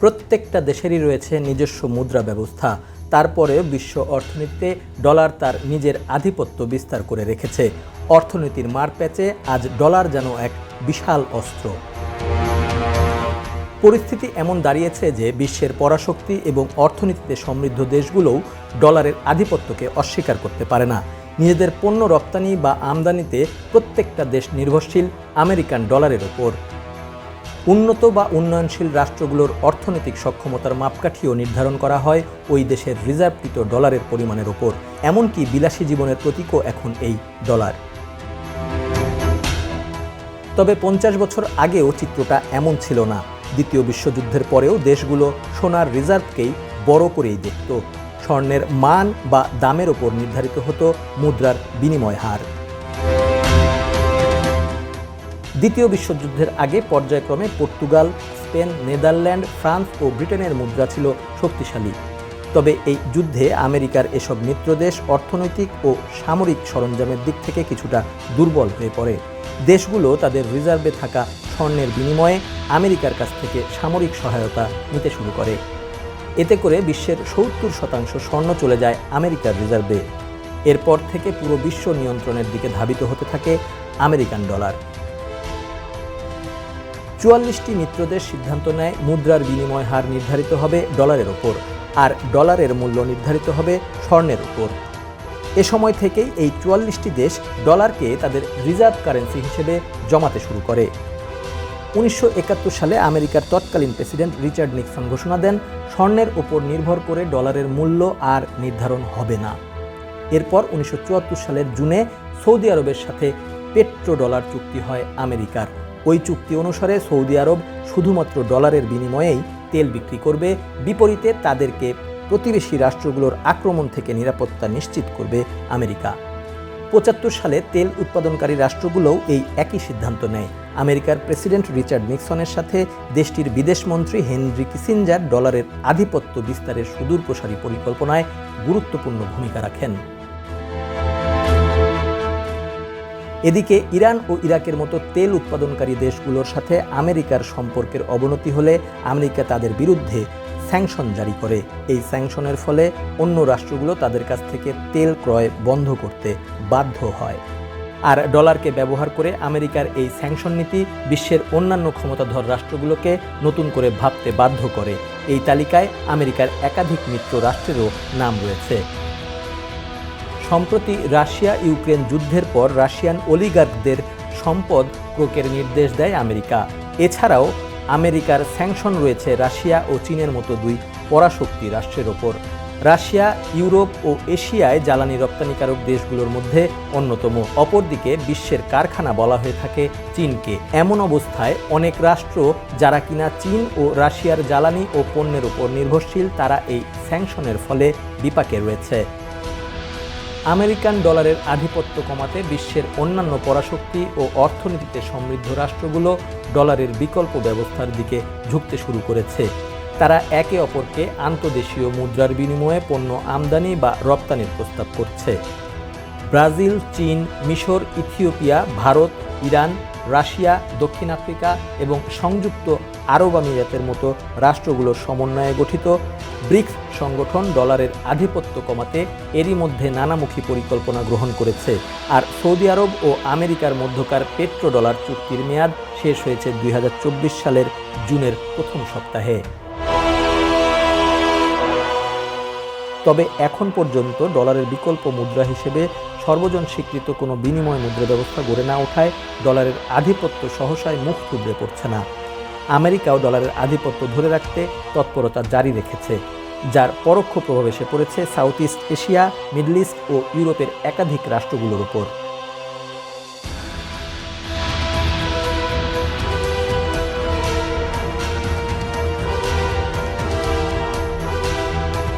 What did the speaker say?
প্রত্যেকটা দেশেরই রয়েছে নিজস্ব মুদ্রা ব্যবস্থা। তারপরেও বিশ্ব অর্থনীতিতে ডলার তার নিজের আধিপত্য বিস্তার করে রেখেছে। অর্থনীতির মারপ্যাচে আজ ডলার যেন এক বিশাল অস্ত্র। পরিস্থিতি এমন দাঁড়িয়েছে যে বিশ্বের পরাশক্তি এবং অর্থনীতিতে সমৃদ্ধ দেশগুলোও ডলারের আধিপত্যকে অস্বীকার করতে পারে না। নিজেদের পণ্য রপ্তানি বা আমদানিতে প্রত্যেকটা দেশ নির্ভরশীল আমেরিকান ডলারের ওপর। উন্নত বা উন্নয়নশীল রাষ্ট্রগুলোর অর্থনৈতিক সক্ষমতার মাপকাঠিও নির্ধারণ করা হয় ওই দেশের রিজার্ভকৃত ডলারের পরিমাণের ওপর। এমনকি বিলাসী জীবনের প্রতীকও এখন এই ডলার। তবে পঞ্চাশ বছর আগেও চিত্রটা এমন ছিল না। দ্বিতীয় বিশ্বযুদ্ধের পরেও দেশগুলো সোনার রিজার্ভকেই বড় করেই দেখত। স্বর্ণের মান বা দামের ওপর নির্ধারিত হতো মুদ্রার বিনিময় হার। দ্বিতীয় বিশ্বযুদ্ধের আগে পর্যায়ক্রমে পর্তুগাল, স্পেন, নেদারল্যান্ড, ফ্রান্স ও ব্রিটেনের মুদ্রা ছিল শক্তিশালী। তবে এই যুদ্ধে আমেরিকার এসব মিত্রদেশ অর্থনৈতিক ও সামরিক সরঞ্জামের দিক থেকে কিছুটা দুর্বল হয়ে পড়ে। দেশগুলো তাদের রিজার্ভে থাকা স্বর্ণের বিনিময়ে আমেরিকার কাছ থেকে সামরিক সহায়তা নিতে শুরু করে। এতে করে বিশ্বের সত্তর শতাংশ স্বর্ণ চলে যায় আমেরিকার রিজার্ভে। এরপর থেকে পুরো বিশ্ব নিয়ন্ত্রণের দিকে ধাবিত হতে থাকে আমেরিকান ডলার। চুয়াল্লিশটি মিত্রদেশ সিদ্ধান্ত নেয়, মুদ্রার বিনিময় হার নির্ধারিত হবে ডলারের ওপর আর ডলারের মূল্য নির্ধারিত হবে স্বর্ণের উপর। এ সময় থেকেই এই চুয়াল্লিশটি দেশ ডলারকে তাদের রিজার্ভ কারেন্সি হিসেবে জমাতে শুরু করে। উনিশশো একাত্তর সালে আমেরিকার তৎকালীন প্রেসিডেন্ট রিচার্ড নিক্সন ঘোষণা দেন, স্বর্ণের ওপর নির্ভর করে ডলারের মূল্য আর নির্ধারণ হবে না। এরপর উনিশশো চুয়াত্তর সালের জুনে সৌদি আরবের সাথে পেট্রো ডলার চুক্তি হয় আমেরিকার। ওই চুক্তি অনুসারে সৌদি আরব শুধুমাত্র ডলারের বিনিময়েই তেল বিক্রি করবে, বিপরীতে তাদেরকে প্রতিবেশী রাষ্ট্রগুলোর আক্রমণ থেকে নিরাপত্তা নিশ্চিত করবে আমেরিকা। পঁচাত্তর সালে তেল উৎপাদনকারী রাষ্ট্রগুলোও এই একই সিদ্ধান্ত নেয়। আমেরিকার প্রেসিডেন্ট রিচার্ড নিক্সনের সাথে দেশটির বিদেশমন্ত্রী হেনরি কিসিঞ্জার ডলারের আধিপত্য বিস্তারের সুদূরপ্রসারী পরিকল্পনায় গুরুত্বপূর্ণ ভূমিকা রাখেন। এদিকে ইরান ও ইরাকের মতো তেল উৎপাদনকারী দেশগুলোর সাথে আমেরিকার সম্পর্কের অবনতি হলে আমেরিকা তাদের বিরুদ্ধে স্যাংশন জারি করে। এই স্যাংশনের ফলে অন্য রাষ্ট্রগুলো তাদের কাছ থেকে তেল ক্রয় বন্ধ করতে বাধ্য হয়। আর ডলারকে ব্যবহার করে আমেরিকার এই স্যাংশন নীতি বিশ্বের অন্যান্য ক্ষমতাধর রাষ্ট্রগুলোকে নতুন করে ভাবতে বাধ্য করে। এই তালিকায় আমেরিকার একাধিক মিত্র রাষ্ট্রেরও নাম রয়েছে। সম্প্রতি রাশিয়া ইউক্রেন যুদ্ধের পর রাশিয়ান অলিগার্কদের সম্পদ ক্রোকের নির্দেশ দেয় আমেরিকা। এছাড়াও আমেরিকার স্যাংশন রয়েছে রাশিয়া ও চীনের মতো দুই পরাশক্তি রাষ্ট্রের ওপর। রাশিয়া, ইউরোপ ও এশিয়ায় জ্বালানি রপ্তানিকারক দেশগুলোর মধ্যে অন্যতম। অপরদিকে বিশ্বের কারখানা বলা হয়ে থাকে চীনকে। এমন অবস্থায় অনেক রাষ্ট্র যারা কিনা চীন ও রাশিয়ার জ্বালানি ও পণ্যের উপর নির্ভরশীল, তারা এই স্যাংশনের ফলে বিপাকে রয়েছে। আমেরিকান ডলারের আধিপত্য কমাতে বিশ্বের অন্যান্য পরাশক্তি ও অর্থনীতিতে সমৃদ্ধ রাষ্ট্রগুলো ডলারের বিকল্প ব্যবস্থার দিকে ঝুঁকতে শুরু করেছে। তারা একে অপরকে আন্তদেশীয় মুদ্রার বিনিময়ে পণ্য আমদানি বা রপ্তানির প্রস্তাব করছে। ব্রাজিল, চীন, মিশর, ইথিওপিয়া, ভারত, ইরান রাশিয়া, দক্ষিণ আফ্রিকা এবং সংযুক্ত আরব আমিরাতের মতো রাষ্ট্রগুলোর সমন্বয়ে গঠিত, ব্রিক্স সংগঠন ডলারের আধিপত্য কমাতে এরই মধ্যে নানামুখী পরিকল্পনা গ্রহণ করেছে। আর সৌদি আরব ও আমেরিকার মধ্যকার পেট্রো ডলার চুক্তির মেয়াদ শেষ হয়েছে দুই হাজার চব্বিশ সালের জুনের প্রথম সপ্তাহে। তবে এখন পর্যন্ত ডলারের বিকল্প মুদ্রা হিসেবে সর্বজন স্বীকৃত কোনো বিনিময় মুদ্রা ব্যবস্থা গড়ে না ওঠায় ডলারের আধিপত্য সহসায় মুখ থুবড়ে পড়ছে না। আমেরিকাও ডলারের আধিপত্য ধরে রাখতে তৎপরতা জারি রেখেছে, যার পরোক্ষ প্রভাব এসে পড়েছে south east Asia, middle east ও ইউরোপের একাধিক রাষ্ট্রগুলোর উপর।